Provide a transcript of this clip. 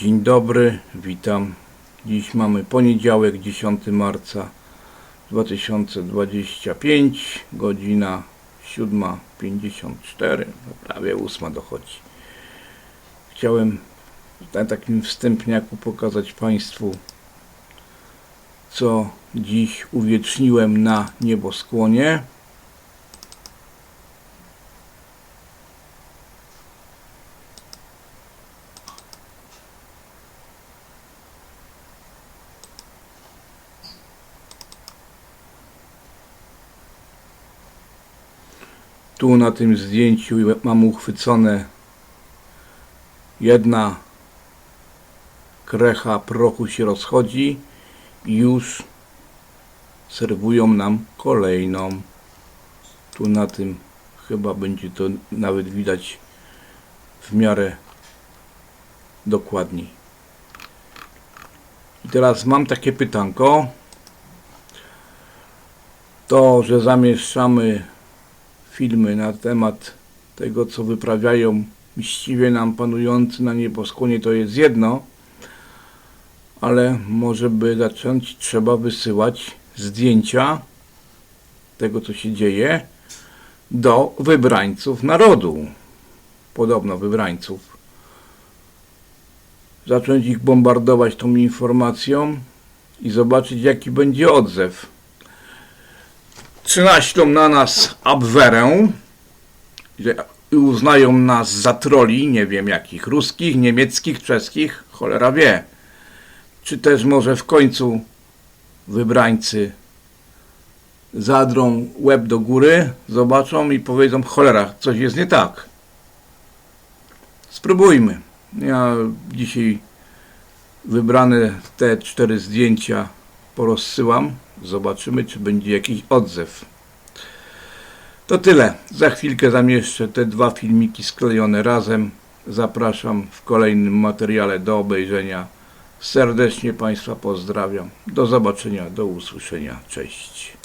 Dzień dobry, witam. Dziś mamy poniedziałek, 10 marca 2025, godzina 7.54, no prawie 8 dochodzi. Chciałem na takim wstępniaku pokazać Państwu, co dziś uwieczniłem na nieboskłonie. Tu na tym zdjęciu mam uchwycone jedna krecha prochu się rozchodzi i już serwują nam kolejną. Tu na tym chyba będzie to nawet widać w miarę dokładniej. I teraz mam takie pytanko. To, że zamieszczamy filmy na temat tego, co wyprawiają mściwie nam panujący na nieboskłonie, to jest jedno, ale może by zacząć trzeba wysyłać zdjęcia tego, co się dzieje do wybrańców narodu. Podobno wybrańców. Zacząć ich bombardować tą informacją i zobaczyć, jaki będzie odzew czy naślą na nas abwerę i uznają nas za troli, nie wiem jakich, ruskich, niemieckich, czeskich, cholera wie. Czy też może w końcu wybrańcy zadrą łeb do góry, zobaczą i powiedzą, cholera, coś jest nie tak. Spróbujmy. Ja dzisiaj wybrane te cztery zdjęcia porozsyłam. Zobaczymy, czy będzie jakiś odzew. To tyle. Za chwilkę zamieszczę te dwa filmiki sklejone razem. Zapraszam w kolejnym materiale do obejrzenia. Serdecznie Państwa pozdrawiam. Do zobaczenia, do usłyszenia. Cześć.